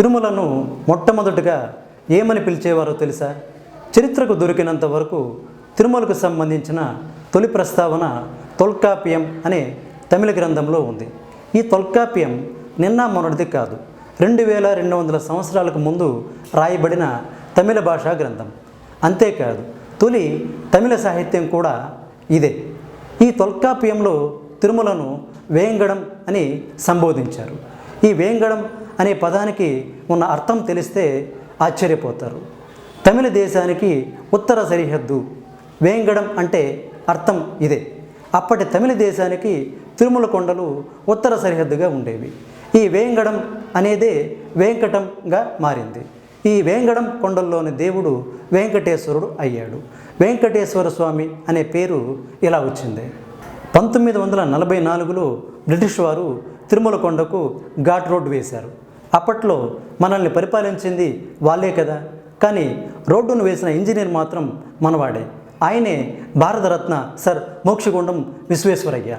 తిరుమలను మొట్టమొదటగా ఏమని పిలిచేవారో తెలుసా? చరిత్రకు దొరికినంత వరకు తిరుమలకు సంబంధించిన తొలి ప్రస్తావన తొల్కాప్యం అనే తమిళ గ్రంథంలో ఉంది. ఈ తొల్కాప్యం నిన్న మొన్నటిది కాదు రెండు వేల రెండు వందల సంవత్సరాలకు ముందు రాయబడిన తమిళ భాషా గ్రంథం. అంతేకాదు తొలి తమిళ సాహిత్యం కూడా ఇదే. ఈ తొల్కాప్యంలో తిరుమలను వేంగడం అని సంబోధించారు. ఈ వేంగడం అనే పదానికి ఉన్న అర్థం తెలిస్తే ఆశ్చర్యపోతారు. తమిళ దేశానికి ఉత్తర సరిహద్దు వేంగడం అంటే అర్థం ఇదే. అప్పటి తమిళ దేశానికి తిరుమల కొండలు ఉత్తర సరిహద్దుగా ఉండేవి. ఈ వేంగడం అనేదే వెంకటంగా మారింది. ఈ వేంగడం కొండల్లోని దేవుడు వెంకటేశ్వరుడు అయ్యాడు. వెంకటేశ్వర స్వామి అనే పేరు ఇలా వచ్చింది. పంతొమ్మిది వందల నలభై నాలుగులో బ్రిటిష్ వారు తిరుమల కొండకు ఘాట్ రోడ్డు వేశారు. అప్పట్లో మనల్ని పరిపాలించింది వాళ్ళే కదా. కానీ రోడ్డును వేసిన ఇంజనీర్ మాత్రం మనవాడే. ఆయనే భారతరత్న సర్ మోక్షగుండం విశ్వేశ్వరయ్య.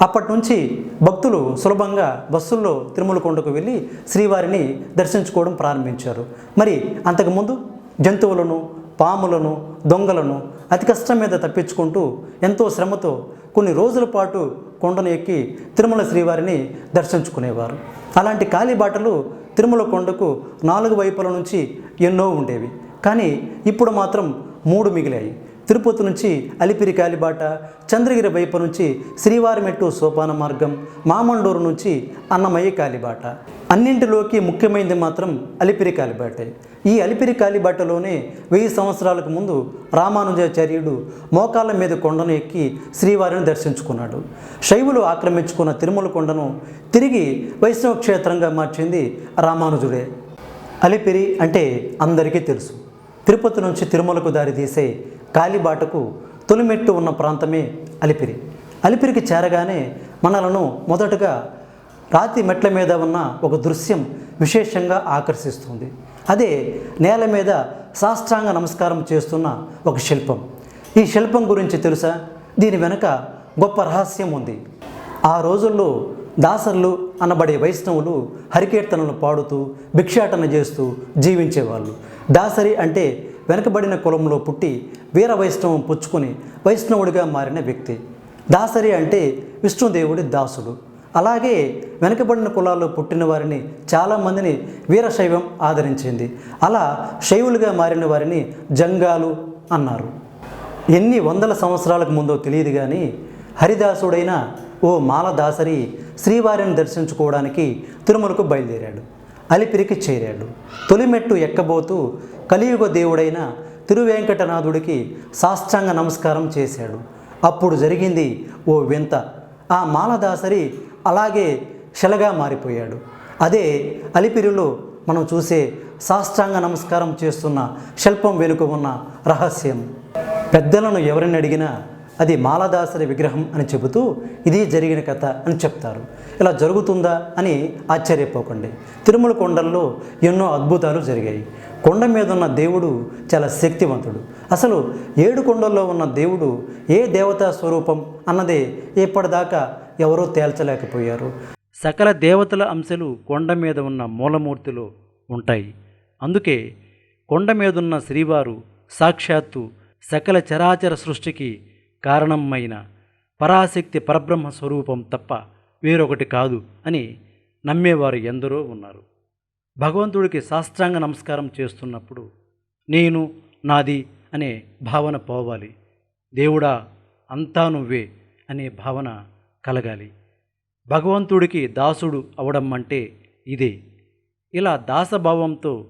అప్పటి నుంచి భక్తులు సులభంగా బస్సుల్లో తిరుమల కొండకు వెళ్ళి శ్రీవారిని దర్శించుకోవడం ప్రారంభించారు. మరి అంతకుముందు జంతువులను పాములను దొంగలను అతి కష్టం మీద తప్పించుకుంటూ ఎంతో శ్రమతో కొన్ని రోజుల పాటు కొండను ఎక్కి తిరుమల శ్రీవారిని దర్శించుకునేవారు. అలాంటి కాలిబాటలు తిరుమల కొండకు నాలుగు వైపుల నుంచి ఎన్నో ఉండేవి. కానీ ఇప్పుడు మాత్రం మూడు మిగిలాయి. తిరుపతి నుంచి అలిపిరి కాలిబాట చంద్రగిరి వైపు నుంచి శ్రీవారిమెట్టు సోపాన మార్గం మామండూరు నుంచి అన్నమయ్య కాలిబాట. అన్నింటిలోకి ముఖ్యమైనది మాత్రం అలిపిరి కాలిబాటే. ఈ అలిపిరి కాలిబాటలోనే వెయ్యి సంవత్సరాలకు ముందు రామానుజాచార్యుడు మోకాళ్ళ మీద కొండను ఎక్కి శ్రీవారిని దర్శించుకున్నాడు. శైవులు ఆక్రమించుకున్న తిరుమల కొండను తిరిగి వైష్ణవ క్షేత్రంగా మార్చింది రామానుజుడే. అలిపిరి అంటే అందరికీ తెలుసు. తిరుపతి నుంచి తిరుమలకు దారి తీసే కాలిబాటకు తొలిమెట్టు ఉన్న ప్రాంతమే అలిపిరి. అలిపిరికి చేరగానే మనలను మొదటగా రాతి మెట్ల మీద ఉన్న ఒక దృశ్యం విశేషంగా ఆకర్షిస్తుంది. అదే నేల మీద సాష్టాంగ నమస్కారం చేస్తున్న ఒక శిల్పం. ఈ శిల్పం గురించి తెలుసా? దీని వెనుక గొప్ప రహస్యం ఉంది. ఆ రోజుల్లో దాసర్లు అనబడే వైష్ణవులు హరికీర్తనలు పాడుతూ భిక్షాటన చేస్తూ జీవించేవాళ్ళు. దాసరి అంటే వెనకబడిన కులంలో పుట్టి వీర వైష్ణవం పుచ్చుకొని వైష్ణవుడిగా మారిన వ్యక్తి. దాసరి అంటే విష్ణుదేవుడి దాసుడు. అలాగే వెనకబడిన కులాల్లో పుట్టిన వారిని చాలామందిని వీరశైవం ఆదరించింది. అలా శైవులుగా మారిన వారిని జంగాలు అన్నారు. ఎన్ని వందల సంవత్సరాలకు ముందో తెలియదు కానీ హరిదాసుడైన ఓ మాలదాసరి శ్రీవారిని దర్శించుకోవడానికి తిరుమలకు బయలుదేరాడు. అలిపిరికి చేరాడు. తొలిమెట్టు ఎక్కబోతూ కలియుగ దేవుడైన తిరువేంకటనాథుడికి సాష్టాంగ నమస్కారం చేశాడు. అప్పుడు జరిగింది ఓ వింత. ఆ మాలదాసరి అలాగే శలగా మారిపోయాడు. అదే అలిపిరిలో మనం చూసే సాష్టాంగ నమస్కారం చేస్తున్న శిల్పం వెనుక ఉన్న రహస్యం. పెద్దలను ఎవరిని అడిగినా అది మాలదాసరి విగ్రహం అని చెబుతూ ఇది జరిగిన కథ అని చెప్తారు. ఇలా జరుగుతుందా అని ఆశ్చర్యపోకండి. తిరుమల కొండల్లో ఎన్నో అద్భుతాలు జరిగాయి. కొండ మీద ఉన్న దేవుడు చాలా శక్తివంతుడు. అసలు ఏడు కొండల్లో ఉన్న దేవుడు ఏ దేవతా స్వరూపం అన్నదే ఇప్పటిదాకా ఎవరూ తేల్చలేకపోయారు. సకల దేవతల అంశాలు కొండ మీద ఉన్న మూలమూర్తిలో ఉంటాయి. అందుకే కొండ మీదున్న శ్రీవారు సాక్షాత్తు సకల చరాచర సృష్టికి కారణమైన పరాశక్తి పరబ్రహ్మ స్వరూపం తప్ప వేరొకటి కాదు అని నమ్మేవారు ఎందరో ఉన్నారు. భగవంతుడికి సాష్టాంగ నమస్కారం చేస్తున్నప్పుడు నేను నాది అనే భావన పోవాలి. దేవుడా అంతా నువ్వే అనే భావన కలగాలి. భగవంతుడికి దాసుడు అవడం అంటే ఇదే. ఇలా దాసభావంతో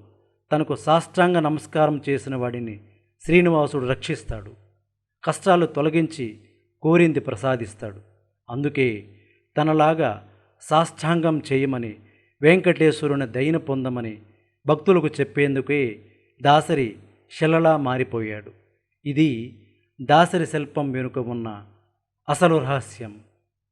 తనకు సాష్టాంగ నమస్కారం చేసిన వాడిని శ్రీనివాసుడు రక్షిస్తాడు. కష్టాలు తొలగించి కోరింది ప్రసాదిస్తాడు. అందుకే తనలాగా సాష్టాంగం చేయమని వెంకటేశ్వరుని దయన పొందమని భక్తులకు చెప్పేందుకే దాసరి శిలలా మారిపోయాడు. ఇది దాసరి శిల్పం వెనుక ఉన్న అసలు రహస్యం.